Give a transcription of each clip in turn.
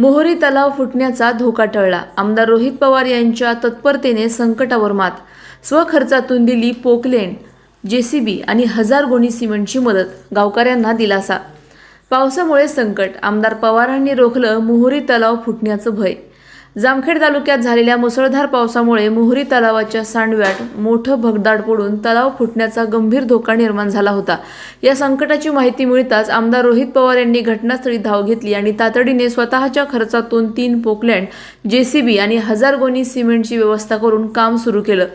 मोहरी तलाव फुटण्याचा धोका टळला. आमदार रोहित पवार यांच्या तत्परतेने संकटावर मात. स्वखर्चातून दिली पोकलेंड जेसीबी आणि हजार गोणी सिमेंटची मदत गावकऱ्यांना दिलासा. पावसामुळे संकट आमदार पवारांनी रोखलं मोहरी तलाव फुटण्याचं भय. जामखेड तालुक्यात झालेल्या मुसळधार पावसामुळे मोहरी तलावाच्या सांडव्यात मोठं भगदाड पडून तलाव फुटण्याचा गंभीर धोका निर्माण झाला होता. या संकटाची माहिती मिळताच आमदार रोहित पवार यांनी घटनास्थळी धाव घेतली आणि तातडीने स्वतःच्या खर्चातून तीन पोकलँड जेसीबी आणि हजार गोणी सिमेंटची व्यवस्था करून काम सुरू केलं.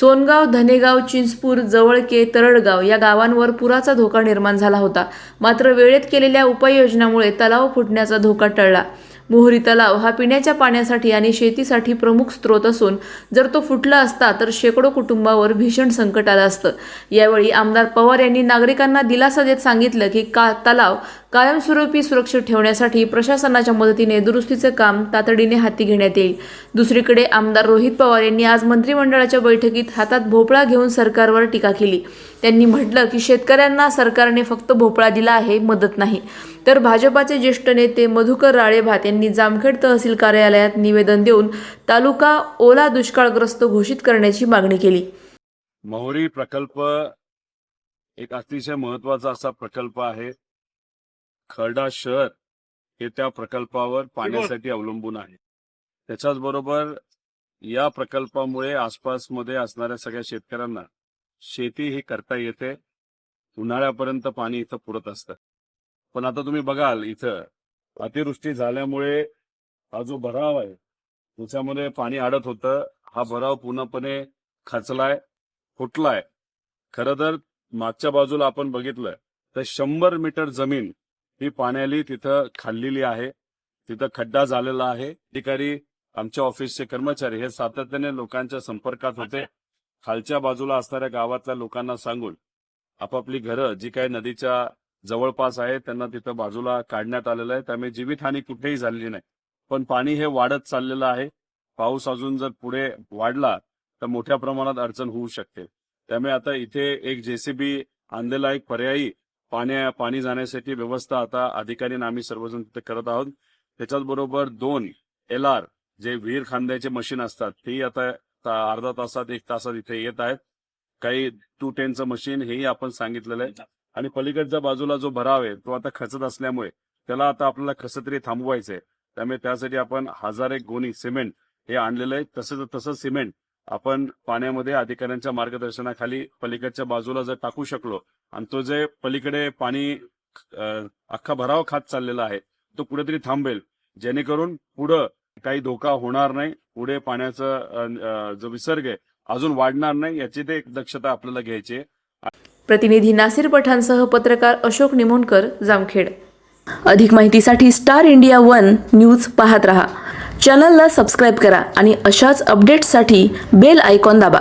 सोनगाव धनेगाव चिंचपूर जवळके तरडगाव या गावांवर पुराचा धोका निर्माण झाला होता. मात्र वेळेत केलेल्या उपाययोजनामुळे तलाव फुटण्याचा धोका टळला. मोहरी तलाव हा पिण्याच्या पाण्यासाठी आणि शेतीसाठी प्रमुख स्रोत असून जर तो फुटला असता तर शेकडो कुटुंबावर भीषण संकट आलं असतं. यावेळी आमदार पवार यांनी नागरिकांना दिलासा देत सांगितलं की का तलाव कायमस्वरूपी सुरक्षित ठेवण्यासाठी प्रशासनाच्या मदतीने दुरुस्तीचं काम तातडीने हाती घेण्यात येईल. दुसरीकडे आमदार रोहित पवार यांनी आज मंत्रिमंडळाच्या बैठकीत हातात भोपळा घेऊन सरकारवर टीका केली. त्यांनी म्हटलं की शेतकऱ्यांना सरकारने फक्त भोपळा दिला आहे मदत नाही. तर भाजपाचे ज्येष्ठ नेते मधुकर राळेभात यांनी जामखेड तहसील कार्यालयात निवेदन देऊन तालुका ओला दुष्काळग्रस्त घोषित करण्याची मागणी केली. मोहरी प्रकल्प एक अतिशय महत्त्वाचा असा प्रकल्प आहे. खर्डा शहर हे त्या प्रकल्पावर पाण्यासाठी अवलंबून आहे. त्याच्याच बरोबर या प्रकल्पामुळे आसपासमध्ये असणाऱ्या सगळ्या शेतकऱ्यांना शेती ही करता येते. उन्हाळ्यापर्यंत पाणी इथं पुरत असतं. पण आता तुम्ही बघाल इथं अतिवृष्टी झाल्यामुळे हा जो भराव आहे त्याच्यामध्ये पाणी अडत होतं. हा भराव पूर्णपणे खचलाय फुटलाय. खरं तर मागच्या बाजूला आपण बघितलं तर शंभर मीटर जमीन ही पाण्याली तिथं खाल्लेली आहे. तिथं खड्डा झालेला आहे. अधिकारी आमच्या ऑफिसचे कर्मचारी हे सातत्याने लोकांच्या संपर्कात होते. खालच्या बाजूला असणाऱ्या गावातल्या लोकांना सांगून आपापली घरं जी काही नदीच्या जवळपास आहे त्यांना तिथं बाजूला काढण्यात आलेलं आहे. त्यामुळे जीवितहानी कुठेही झालेली नाही. पण पाणी हे वाढत चाललेलं आहे. पाऊस अजून जर पुढे वाढला तर मोठ्या प्रमाणात अडचण होऊ शकते. त्यामुळे आता इथे एक जेसीबी आणलेला एक पर्यायी पाण्या पाणी जाण्यासाठी व्यवस्था आता अधिकारी आम्ही सर्वजण तिथे करत आहोत. त्याच्याच बरोबर दोन एल आर जे विहीर खांद्याचे मशीन असतात तेही आता अर्धा तासात एक तासात इथे येत आहेत. काही टू टेनचं मशीन हेही आपण सांगितलेलं आहे. आणि पलीकडच्या बाजूला जो भराव आहे तो आता खचत असल्यामुळे त्याला आता आपल्याला कसं तरी थांबवायचं आहे त्यामुळे त्यासाठी आपण हजार एक गोणी सिमेंट हे आणलेलं आहे. तसंच तसं सिमेंट आपण पाण्यामध्ये अधिकाऱ्यांच्या मार्गदर्शनाखाली पलीकडच्या बाजूला जर टाकू शकलो आणि तो जे पलीकडे पाणी अख्खा भराव खात चाललेला आहे तो कुठेतरी थांबेल. जेणेकरून पुढं काही धोका होणार नाही. पुढे पाण्याचा जो विसर्ग आहे अजून वाढणार नाही. याची ते एक दक्षता आपल्याला घ्यायची आहे. प्रतिनिधी नासिर पठाणसह पत्रकार अशोक निमोणकर जामखेड. अधिक माहितीसाठी स्टार इंडिया वन न्यूज पाहत रहा. चॅनलला सबस्क्राईब करा आणि अशाच अपडेट्ससाठी बेल आयकॉन दाबा.